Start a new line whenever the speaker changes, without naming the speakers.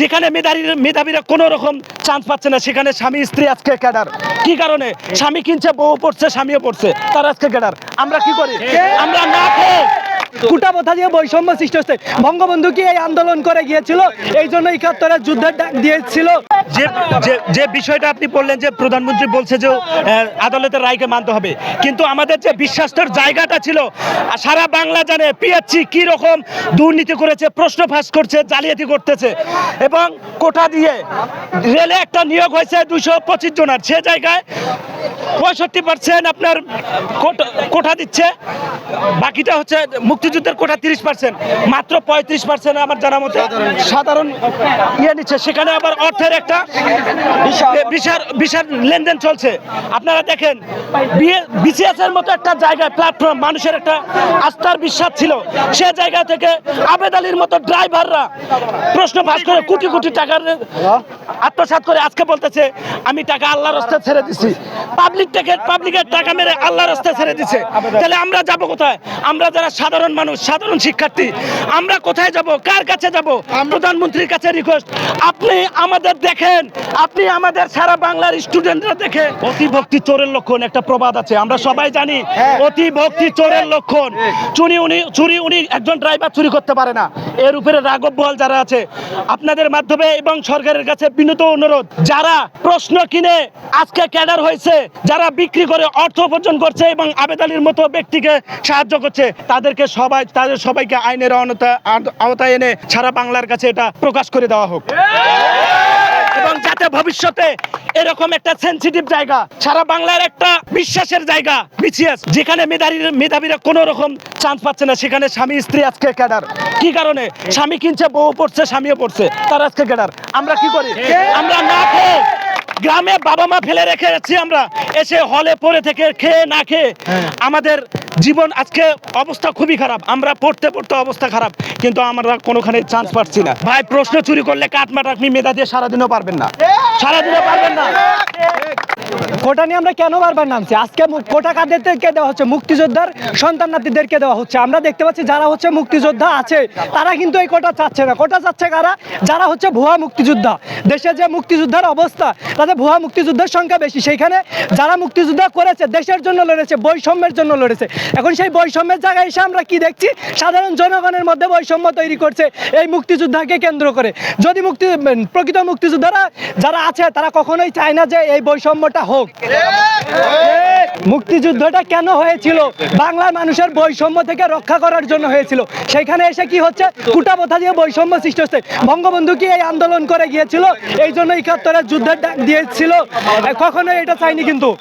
যেখানে মেধাবী মেধাবীরা কোনো রকম চান্স পাচ্ছে না সেখানে স্বামী স্ত্রী আজকে ক্যাডার কি কারণে? স্বামী কিনছে বউ পড়ছে স্বামীও পড়ছে তার আজকে ক্যাডার আমরা কি করি? আমরা না খেয়ে
কুটা প্রথা দিয়ে বৈষম্য সৃষ্টি হচ্ছে। বঙ্গবন্ধু কি এই আন্দোলন করে গিয়েছিল? এই জন্য একাত্তরের যুদ্ধের ডাক দিয়েছিল।
যে যে- বিষয়টা আপনি বললেন যে প্রধানমন্ত্রী বলছে যে আদালতের রায়কে মানতে হবে। কিন্তু আমাদের যে বিশ্বাসের জায়গাটা ছিল সারা বাংলা জানে পিএসসি কি রকম দুর্নীতি করেছে প্রশ্ন ফাঁস করছে জালিয়াতি করতেছে এবং কোটা দিয়ে রেলে একটা নিয়োগ হয়েছে দুশো পঁচিশ জনের। সে জায়গায় পঁয়ষট্টি পার্সেন্ট আপনার কোটা- দিচ্ছে। বাকিটা হচ্ছে মুক্তিযুদ্ধের কোটা তিরিশ পার্সেন্ট মাত্র পঁয়ত্রিশ পার্সেন্ট আমার জানা মতে সাধারণ ইয়ে নিচ্ছে। সেখানে আবার অর্থের একটা বিশাল। বিশাল লেনদেন চলছে। আপনারা দেখেন বিসিএস এর মতো একটা জায়গায় প্ল্যাটফর্ম মানুষের একটা আস্থার বিশ্বাস ছিল। সে জায়গা থেকে আবেদ আলীর মতো ড্রাইভাররা প্রশ্ন ফাঁস করে কোটি কোটি টাকার আত্মসাৎ করে আজকে বলতেছে আমি টাকা আল্লাহর রাস্তায় ছেড়ে দিছি। পাবলিক টিকেট পাবলিকের টাকা মেরে আল্লাহর রাস্তায় ছেড়ে দিছে। তাহলে আমরা যাব কোথায়? আমরা যারা সাধারণ মানুষ সাধারণ শিক্ষার্থী আমরা কোথায় যাব? কার কাছে যাব? প্রধানমন্ত্রীর কাছে রিকোয়েস্ট আপনি আমাদের দেখেন আপনি আমাদের সারা বাংলার স্টুডেন্টরা দেখে। অতি ভক্তি চোরের লক্ষণ একটা প্রবাদ আছে আমরা সবাই জানি অতি ভক্তি চোরের লক্ষণ। চুরি উনি চুরি উনি একজন ড্রাইভার চুরি করতে পারে না। এর উপরে রাঘব বল যারা আছে আপনাদের মাধ্যমে এবং সরকারের কাছে বিনীত অনুরোধ, যারা প্রশ্ন কিনে আজকে ক্যাডার হয়েছে, যারা বিক্রি করে অর্থ উপার্জন করছে এবং আবেদ আলীর মতো ব্যক্তিকে সাহায্য করছে, তাদেরকে সবাই, তাদের সবাইকে আইনের আওতায় এনে সারা বাংলার কাছে এটা প্রকাশ করে দেওয়া হোক। যাতে ভবিষ্যতে এরকম একটা সেনসিটিভ জায়গা সারা বাংলার একটা বিশ্বাসের জায়গা বিসিএস যেখানে মেধাবী মেধাবীরা কোনো রকম চান্স পাচ্ছে না সেখানে স্বামী স্ত্রী আজকে ক্যাডার কি কারণে? স্বামী কিনছে বউ পড়ছে স্বামীও পড়ছে তারা আজকে ক্যাডার আমরা কি করি? আমরা না খেয়ে গ্রামে বাবা মা ফেলে রেখে যাচ্ছি আমরা এসে হলে পড়ে থেকে খেয়ে না খেয়ে আমাদের জীবন আজকে অবস্থা খুবই খারাপ। আমরা পড়তে পড়তে অবস্থা খারাপ, কিন্তু আমরা কোনোখানে চান্স পাচ্ছি না। ভাই, প্রশ্ন চুরি করলে কাটমাট আপনি মেধা দিয়ে সারাদিনও পারবেন না। সারাদিনও পারবেন না।
কোটা নিয়ে আমরা কেন বারবার নামছি? আজকে কোটা কাদেরকে দেওয়া হচ্ছে? মুক্তিযোদ্ধার সন্তান নাতিদেরকে দেওয়া হচ্ছে। আমরা দেখতে পাচ্ছি যারা হচ্ছে মুক্তিযোদ্ধা আছে, তারা কিন্তু এই কোটা চাচ্ছে না। কোটা চাচ্ছে কারা? যারা হচ্ছে ভুয়া মুক্তিযোদ্ধা। দেশে যে মুক্তিযোদ্ধার অবস্থা তাদের ভুয়া মুক্তিযোদ্ধার সংখ্যা বেশি। সেইখানে যারা মুক্তিযোদ্ধা করেছে, দেশের জন্য লড়েছে, বৈষম্যের জন্য লড়েছে। এখন সেই বৈষম্যের জায়গায় এসে আমরা কি দেখছি? সাধারণ জনগণের মধ্যে বৈষম্য তৈরি করছে এই মুক্তিযোদ্ধাকে কেন্দ্র করে। যদি মুক্তি প্রকৃত মুক্তিযোদ্ধারা যারা আছে, তারা কখনোই চায় না যে এই বৈষম্যটা হোক। মুক্তিযুদ্ধটা কেন হয়েছিল? বাংলার মানুষের বৈষম্য থেকে রক্ষা করার জন্য হয়েছিল। সেখানে এসে কি হচ্ছে? কুটা প্রথা দিয়ে বৈষম্য সৃষ্টি হচ্ছে। বঙ্গবন্ধু কি এই আন্দোলন করে গিয়েছিল? এই জন্য একাত্তরের যুদ্ধের ডাক দিয়েছিল? কখনো এটা চাইনি কিন্তু।